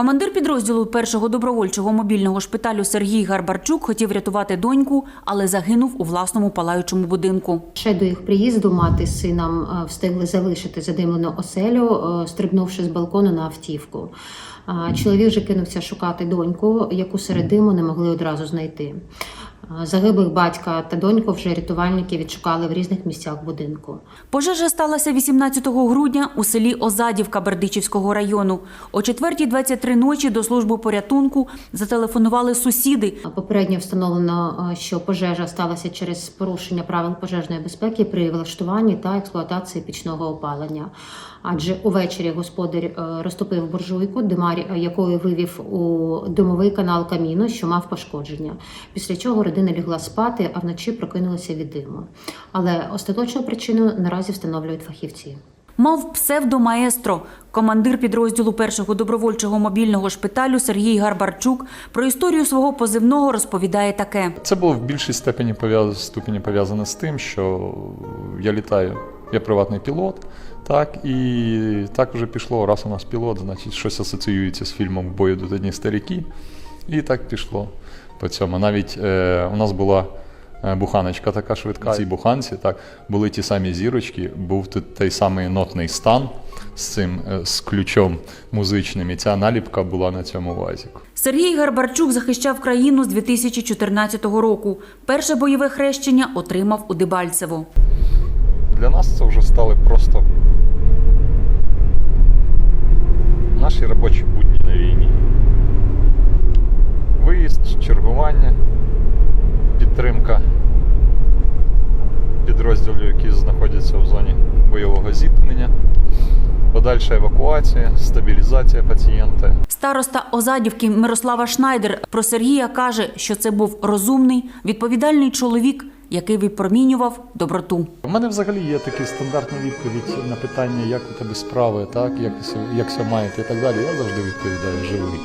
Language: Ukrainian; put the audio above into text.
Командир підрозділу першого добровольчого мобільного шпиталю Сергій Гарбарчук хотів рятувати доньку, але загинув у власному палаючому будинку. Ще до їх приїзду мати з сином е, встигли залишити задимлену оселю, е, стрибнувши з балкону на автівку. Чоловік вже кинувся шукати доньку, яку серед диму не могли одразу знайти. Загиблих батька та доньку вже рятувальники відшукали в різних місцях будинку. Пожежа сталася 18 грудня у селі Озадівка Бердичівського району. О 4.23 ночі до служби порятунку зателефонували сусіди. Попередньо встановлено, е, що пожежа сталася через порушення правил пожежної безпеки при влаштуванні та експлуатації пічного опалення. Адже увечері господар е, розтопив буржуйку, димар е, якої вивів у димовий канал каміну, що мав пошкодження. Після чого родина лягла спати, а вночі прокинулася від диму. Але остаточну причину наразі встановлюють фахівці. Мав псевдомаестро. Командир підрозділу першого добровольчого мобільного шпиталю Сергій Гарбарчук про історію свого позивного розповідає таке. Це було в більшій степені ступені пов'язане з тим, що я літаю, я приватний пілот, так, і так вже пішло, раз у нас пілот, значить щось асоціюється з фільмом «В бою до одні старіки. І так пішло по цьому. Навіть е, у нас була е, буханочка така швидка. В цій буханці так, були ті самі зірочки, був тут той самий нотний стан з цим е, з ключом музичним, і ця наліпка була на цьому вазіку. Сергій Гарбарчук захищав країну з 2014 року. Перше бойове хрещення отримав у Дебальцево. Для нас це вже стали просто наші робочі будні на війні. Чергування, підтримка підрозділів, які знаходяться в зоні бойового зіткнення, подальша евакуація, стабілізація пацієнта. Староста Озадівки Мирослава Шнайдер про Сергія каже, що це був розумний, відповідальний чоловік, який випромінював доброту. У мене взагалі є така стандартна відповідь на питання, як у тебе справи, так, як, с- як все маєте і так далі. Я завжди відповідаю живий.